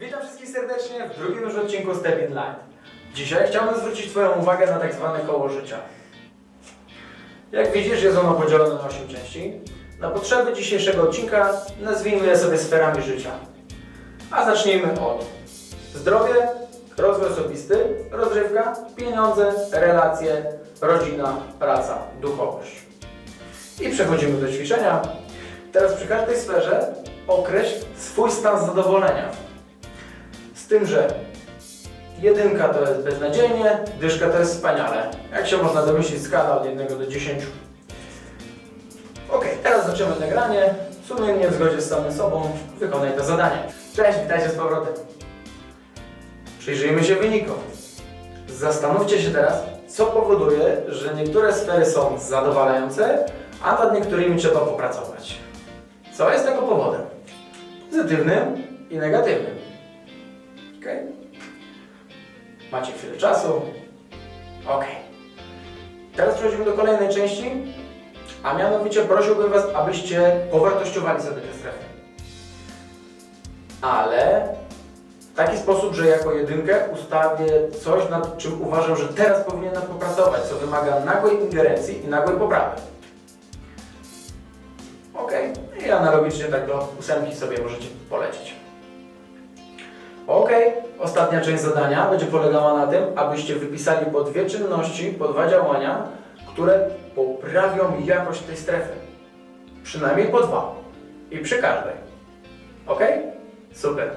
Witam wszystkich serdecznie w drugim już odcinku Step in Light. Dzisiaj chciałbym zwrócić Twoją uwagę na tak zwane koło życia. Jak widzisz, jest ono podzielone na 8 części. Na potrzeby dzisiejszego odcinka nazwijmy je sobie sferami życia. A zacznijmy od zdrowie, rozwój osobisty, rozrywka, pieniądze, relacje, rodzina, praca, duchowość. I przechodzimy do ćwiczenia. Teraz przy każdej sferze określ swój stan zadowolenia. Z tym, że jedynka to jest beznadziejnie, dyszka to jest wspaniale. Jak się można domyślić, skala od 1 do 10. Ok, teraz zaczynamy nagranie. Sumiennie w zgodzie z samym sobą wykonaj to zadanie. Cześć, witajcie z powrotem. Przyjrzyjmy się wynikom. Zastanówcie się teraz, co powoduje, że niektóre sfery są zadowalające, a nad niektórymi trzeba popracować. Co jest tego powodem? Pozytywnym i negatywnym. Ok? Macie chwilę czasu. Ok. Teraz przechodzimy do kolejnej części, a mianowicie prosiłbym Was, abyście powartościowali sobie te strefy. Ale w taki sposób, że jako jedynkę ustawię coś, nad czym uważam, że teraz powinienem popracować, co wymaga nagłej ingerencji i nagłej poprawy. Ok, i analogicznie tak do ósemki sobie możecie polecić. Ok, ostatnia część zadania będzie polegała na tym, abyście wypisali po dwie czynności, po dwa działania, które poprawią jakość tej strefy. Przynajmniej po dwa. I przy każdej. Ok? Super.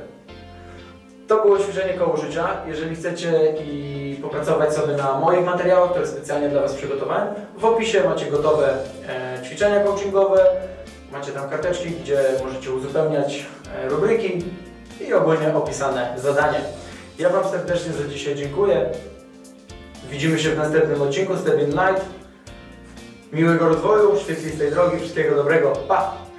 To było ćwiczenie koło życia. Jeżeli chcecie i popracować sobie na moich materiałach, które specjalnie dla Was przygotowałem, w opisie macie gotowe e, ćwiczenia coachingowe, macie tam karteczki, gdzie możecie uzupełniać e, rubryki i ogólnie opisane zadanie. Ja Wam serdecznie za dzisiaj dziękuję. Widzimy się w następnym odcinku Step Light. Miłego rozwoju, świetlistej drogi, wszystkiego dobrego. Pa!